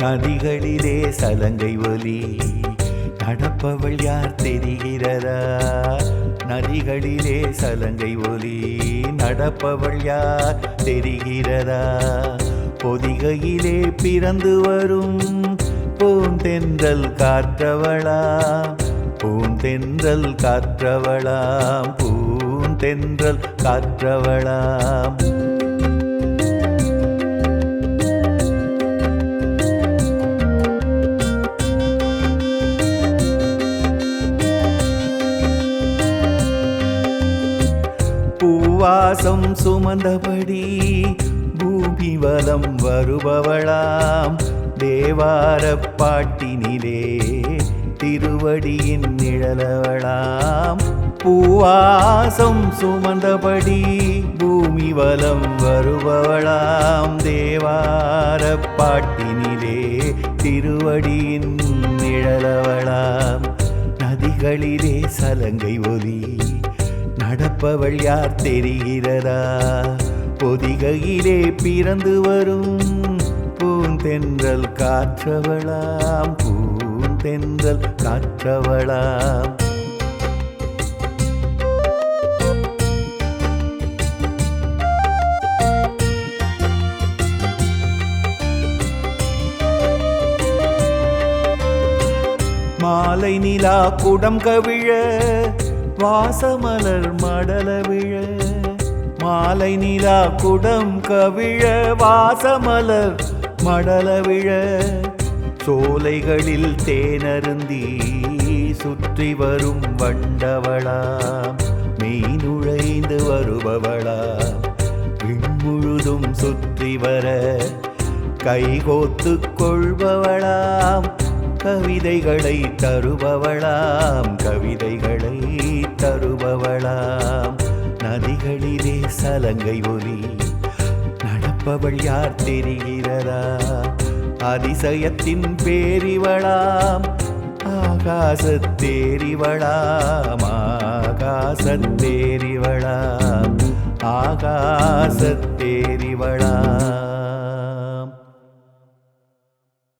நதிகளிலே சலங்கை ஒலி நடப்பவள் யார் தெரிகிறதா? நதிகளிலே சலங்கை ஒலி நடப்பவள் யார் தெரிகிறதா? பொதிகையிலே பிறந்து வரும் பூந்தென்றல் காற்றவளாம் பூந்தென்றல் காற்றவளாம் பூந்தென்றல் காற்றவளாம் பூவாசம் சுமந்தபடி பூமி வலம் வருபவளாம். தேவார பாட்டினிலே திருவடியின் நிழலவளாம். பூவாசம் சுமந்தபடி பூமி வலம் வருபவளாம். தேவார பாட்டினிலே திருவடியின் நிழலவளாம். நதிகளிலே சலங்கை ஒலி நடப்பவள் யார் தெரிகிறதா? பொதிகையிலே பிறந்து வரும் பூந்தென்றல் காற்றவளாம் பூந்தென்றல் காற்றவளாம். மாலை நிலா குடம் கவிழ வாசமலர் மடல விழ மாலை நிலா குடம் கவிழ வாசமலர் மடல விழ. சோலைகளில் தேனருந்தி சுற்றி வரும் வண்டவளா மெய் நுழைந்து வருபவளாம். விண்முழுதும் சுற்றி வர கைகோத்து கொள்பவளாம் கவிதைகளை தருபவளாம். நதிகளிலே ஒலி நடப்பவள் யார் தெரிகிறதா? அதிசயத்தின் பேரிவளாம் ஆகாசத்தேரிவளாம் ஆகாசத்தேரிவளாம் ஆகாசத்தேரிவளாம்